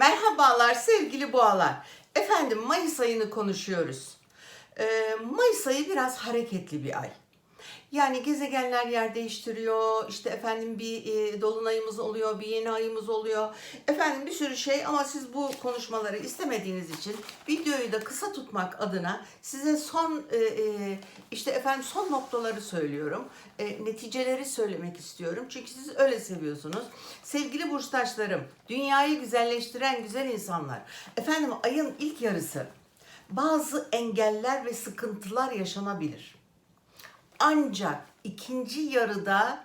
Merhabalar sevgili boğalar. Efendim Mayıs ayını konuşuyoruz. Ee, Mayıs ayı biraz hareketli bir ay. Yani gezegenler yer değiştiriyor. İşte efendim bir e, dolunayımız oluyor, bir yeni ayımız oluyor. Efendim bir sürü şey ama siz bu konuşmaları istemediğiniz için videoyu da kısa tutmak adına size son e, e, işte efendim son noktaları söylüyorum. E, neticeleri söylemek istiyorum. Çünkü siz öyle seviyorsunuz. Sevgili burçtaşlarım, dünyayı güzelleştiren güzel insanlar. Efendim ayın ilk yarısı bazı engeller ve sıkıntılar yaşanabilir. Ancak ikinci yarıda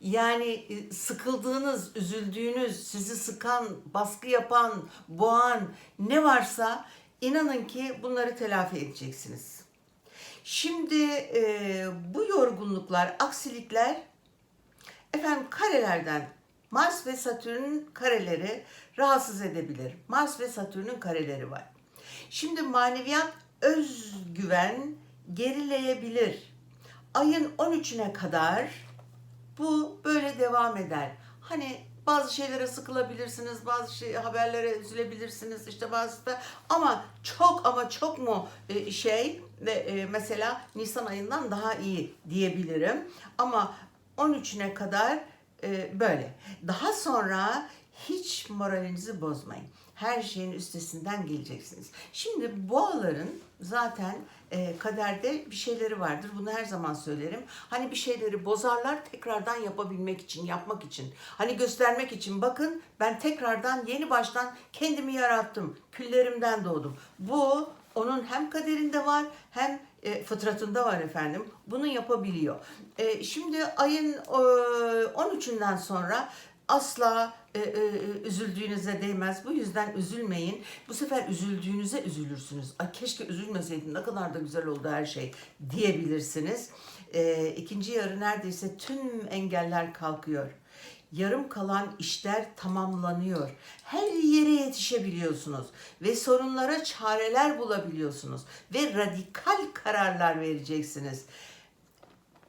yani e, sıkıldığınız, üzüldüğünüz, sizi sıkan, baskı yapan, boğan ne varsa inanın ki bunları telafi edeceksiniz. Şimdi e, bu yorgunluklar, aksilikler efendim karelerden Mars ve Satürn'ün kareleri rahatsız edebilir. Mars ve Satürn'ün kareleri var. Şimdi maneviyat özgüven gerileyebilir. Ayın 13'üne kadar bu böyle devam eder. Hani bazı şeylere sıkılabilirsiniz, bazı şey, haberlere üzülebilirsiniz işte bazı da ama çok ama çok mu e, şey ve e, mesela Nisan ayından daha iyi diyebilirim. Ama 13'üne kadar e, böyle. Daha sonra hiç moralinizi bozmayın. Her şeyin üstesinden geleceksiniz. Şimdi boğaların zaten e, kaderde bir şeyleri vardır. Bunu her zaman söylerim. Hani bir şeyleri bozarlar tekrardan yapabilmek için, yapmak için. Hani göstermek için bakın ben tekrardan yeni baştan kendimi yarattım. Küllerimden doğdum. Bu onun hem kaderinde var hem e, fıtratında var efendim. Bunu yapabiliyor. E, şimdi ayın e, 13'ünden sonra asla e, e, üzüldüğünüze değmez. Bu yüzden üzülmeyin. Bu sefer üzüldüğünüze üzülürsünüz. Ay keşke üzülmeseydim ne kadar da güzel oldu her şey diyebilirsiniz. E, ikinci yarı neredeyse tüm engeller kalkıyor. Yarım kalan işler tamamlanıyor. Her yere yetişebiliyorsunuz ve sorunlara çareler bulabiliyorsunuz ve radikal kararlar vereceksiniz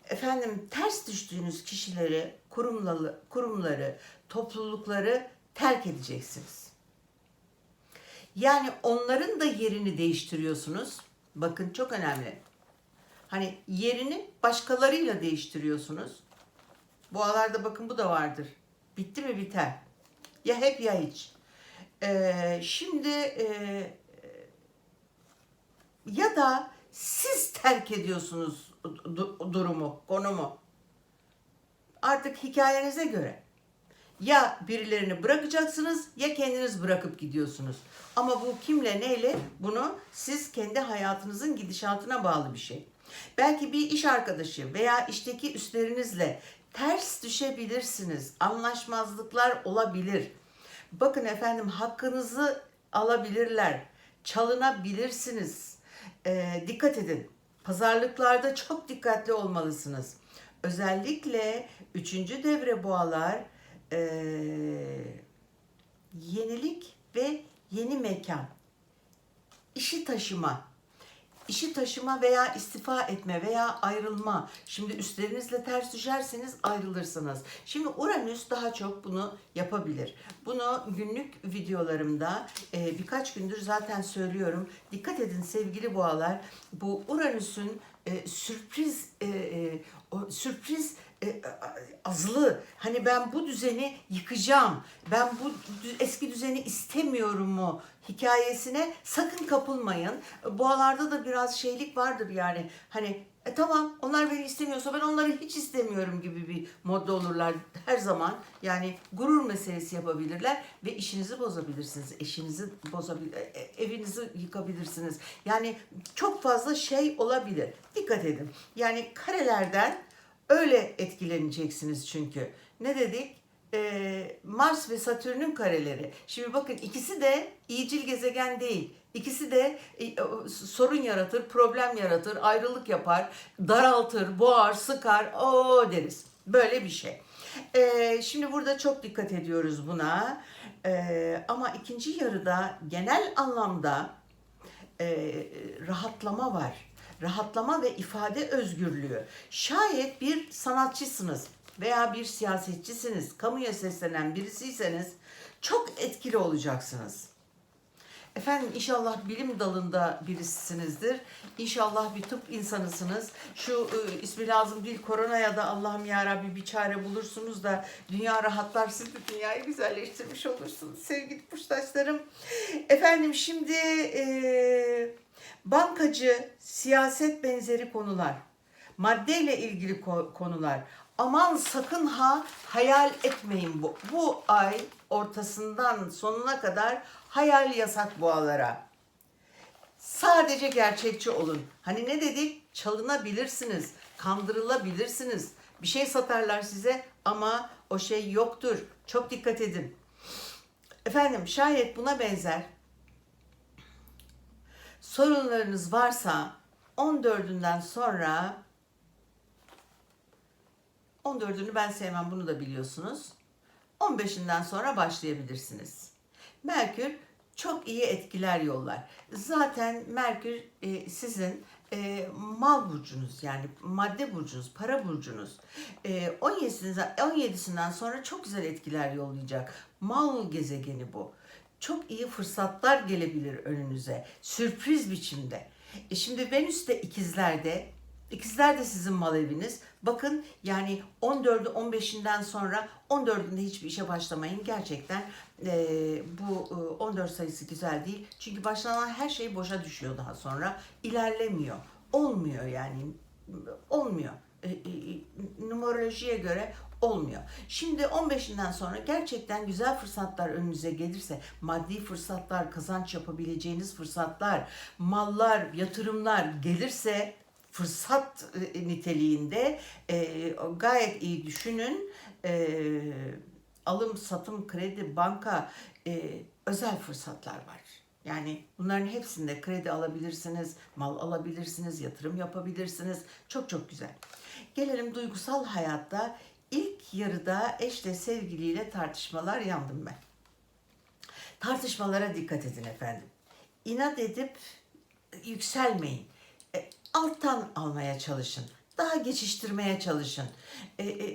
efendim ters düştüğünüz kişileri, kurumları, kurumları, toplulukları terk edeceksiniz. Yani onların da yerini değiştiriyorsunuz. Bakın çok önemli. Hani yerini başkalarıyla değiştiriyorsunuz. Bu alarda bakın bu da vardır. Bitti mi biter. Ya hep ya hiç. Ee, şimdi e, ya da siz terk ediyorsunuz du- durumu, konumu. Artık hikayenize göre. Ya birilerini bırakacaksınız ya kendiniz bırakıp gidiyorsunuz. Ama bu kimle neyle bunu siz kendi hayatınızın gidişatına bağlı bir şey. Belki bir iş arkadaşı veya işteki üstlerinizle ters düşebilirsiniz. Anlaşmazlıklar olabilir. Bakın efendim hakkınızı alabilirler. Çalınabilirsiniz. Ee, dikkat edin. Pazarlıklarda çok dikkatli olmalısınız. Özellikle üçüncü devre boğalar ee, yenilik ve yeni mekan, işi taşıma, işi taşıma veya istifa etme veya ayrılma. Şimdi üstlerinizle ters düşerseniz ayrılırsınız. Şimdi Uranüs daha çok bunu yapabilir. Bunu günlük videolarımda e, birkaç gündür zaten söylüyorum. Dikkat edin sevgili boğalar. Bu Uranüs'ün e, sürpriz e, e, o sürpriz e, azlı. Hani ben bu düzeni yıkacağım. Ben bu eski düzeni istemiyorum mu hikayesine sakın kapılmayın. Boğalarda da biraz şeylik vardır yani. Hani e, tamam onlar beni istemiyorsa ben onları hiç istemiyorum gibi bir modda olurlar her zaman. Yani gurur meselesi yapabilirler ve işinizi bozabilirsiniz. Eşinizi bozabilir, e, e, evinizi yıkabilirsiniz. Yani çok fazla şey olabilir. Dikkat edin. Yani karelerden öyle etkileneceksiniz çünkü. Ne dedik? Ee, Mars ve Satürn'ün kareleri. Şimdi bakın ikisi de iyicil gezegen değil. İkisi de e, sorun yaratır, problem yaratır, ayrılık yapar, daraltır, boğar, sıkar, o deriz. Böyle bir şey. Ee, şimdi burada çok dikkat ediyoruz buna. Ee, ama ikinci yarıda genel anlamda e, rahatlama var. Rahatlama ve ifade özgürlüğü. Şayet bir sanatçısınız veya bir siyasetçisiniz, kamuya seslenen birisiyseniz Çok etkili olacaksınız. Efendim inşallah bilim dalında birisisinizdir. İnşallah bir tıp insanısınız. Şu e, ismi lazım değil koronaya da Allah'ım ya Rabbi bir çare bulursunuz da dünya rahatlar siz de dünyayı güzelleştirmiş olursunuz sevgili kuştaşlarım. Efendim şimdi e, bankacı, siyaset benzeri konular, maddeyle ilgili ko- konular. Aman sakın ha hayal etmeyin bu. Bu ay ortasından sonuna kadar hayal yasak boğalara. Sadece gerçekçi olun. Hani ne dedik? Çalınabilirsiniz, kandırılabilirsiniz. Bir şey satarlar size ama o şey yoktur. Çok dikkat edin. Efendim şayet buna benzer sorunlarınız varsa 14'ünden sonra 14'ünü ben sevmem bunu da biliyorsunuz. 15'inden sonra başlayabilirsiniz. Merkür çok iyi etkiler yollar. Zaten Merkür e, sizin e, mal burcunuz yani madde burcunuz, para burcunuz. E, 17'sinden, 17'sinden sonra çok güzel etkiler yollayacak. Mal gezegeni bu. Çok iyi fırsatlar gelebilir önünüze. Sürpriz biçimde. E şimdi Venüs de ikizlerde. İkizler de sizin mal eviniz. Bakın yani 14'ü 15'inden sonra 14'ünde hiçbir işe başlamayın. Gerçekten e, bu e, 14 sayısı güzel değil. Çünkü başlanan her şey boşa düşüyor daha sonra. İlerlemiyor. Olmuyor yani. Olmuyor. E, e, e, numerolojiye göre olmuyor. Şimdi 15'inden sonra gerçekten güzel fırsatlar önünüze gelirse, maddi fırsatlar, kazanç yapabileceğiniz fırsatlar, mallar, yatırımlar gelirse fırsat e, niteliğinde e, gayet iyi düşünün. E, alım, satım, kredi, banka e, özel fırsatlar var. Yani bunların hepsinde kredi alabilirsiniz, mal alabilirsiniz, yatırım yapabilirsiniz. Çok çok güzel. Gelelim duygusal hayatta. İlk yarıda eşle sevgiliyle tartışmalar yandım ben. Tartışmalara dikkat edin efendim. İnat edip yükselmeyin. E, alttan almaya çalışın. Daha geçiştirmeye çalışın. E, e,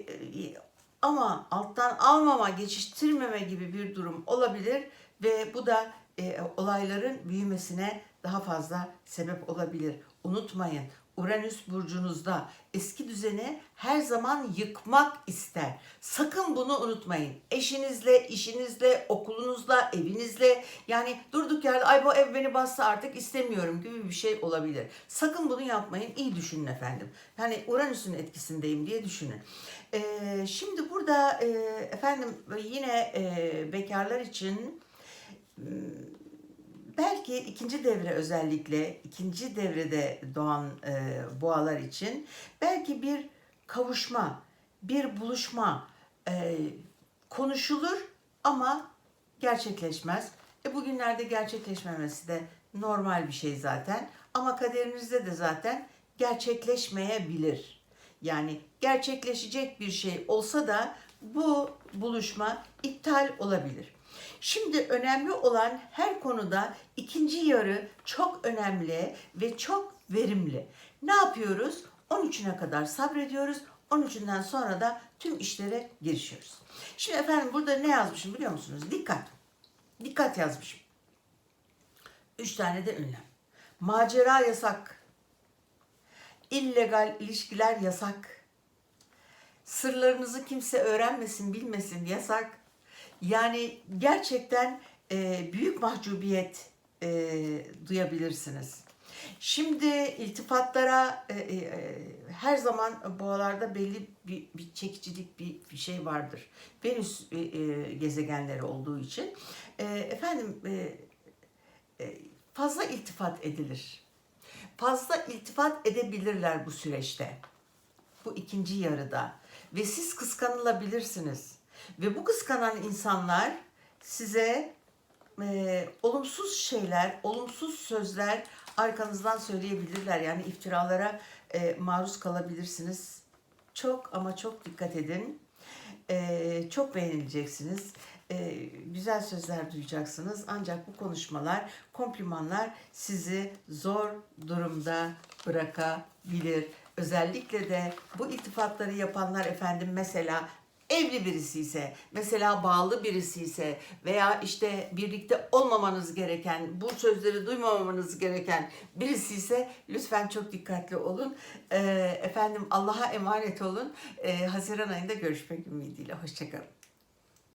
e, ama alttan almama, geçiştirmeme gibi bir durum olabilir ve bu da e, olayların büyümesine daha fazla sebep olabilir. Unutmayın Uranüs burcunuzda eski düzeni her zaman yıkmak ister. Sakın bunu unutmayın. Eşinizle, işinizle, okulunuzla, evinizle yani durduk yerde ay bu ev beni bastı artık istemiyorum gibi bir şey olabilir. Sakın bunu yapmayın. İyi düşünün efendim. Yani Uranüs'ün etkisindeyim diye düşünün. Ee, şimdi burada e, efendim yine e, bekarlar için belki ikinci devre özellikle ikinci devrede doğan e, boğalar için belki bir kavuşma, bir buluşma e, konuşulur ama gerçekleşmez. E bugünlerde gerçekleşmemesi de normal bir şey zaten. Ama kaderinizde de zaten gerçekleşmeyebilir. Yani gerçekleşecek bir şey olsa da bu buluşma iptal olabilir. Şimdi önemli olan her konuda ikinci yarı çok önemli ve çok verimli. Ne yapıyoruz? 13'üne kadar sabrediyoruz. 13'ünden sonra da tüm işlere girişiyoruz. Şimdi efendim burada ne yazmışım biliyor musunuz? Dikkat. Dikkat yazmışım. Üç tane de ünlem. Macera yasak. İllegal ilişkiler yasak. Sırlarınızı kimse öğrenmesin, bilmesin yasak. Yani gerçekten e, büyük mahcubiyet e, duyabilirsiniz. Şimdi iltifatlara e, e, e, her zaman boğalarda belli bir, bir çekicilik bir, bir şey vardır. Venüs e, e, gezegenleri olduğu için e, efendim e, e, fazla iltifat edilir. Fazla iltifat edebilirler bu süreçte. Bu ikinci yarıda ve siz kıskanılabilirsiniz. Ve bu kıskanan insanlar size e, olumsuz şeyler, olumsuz sözler arkanızdan söyleyebilirler. Yani iftiralara e, maruz kalabilirsiniz. Çok ama çok dikkat edin. E, çok beğenileceksiniz. E, güzel sözler duyacaksınız. Ancak bu konuşmalar, komplimanlar sizi zor durumda bırakabilir. Özellikle de bu iltifatları yapanlar efendim mesela evli birisi ise, mesela bağlı birisi ise veya işte birlikte olmamanız gereken, bu sözleri duymamanız gereken birisi ise lütfen çok dikkatli olun. Ee, efendim Allah'a emanet olun. Ee, Haziran ayında görüşmek ümidiyle. Hoşçakalın.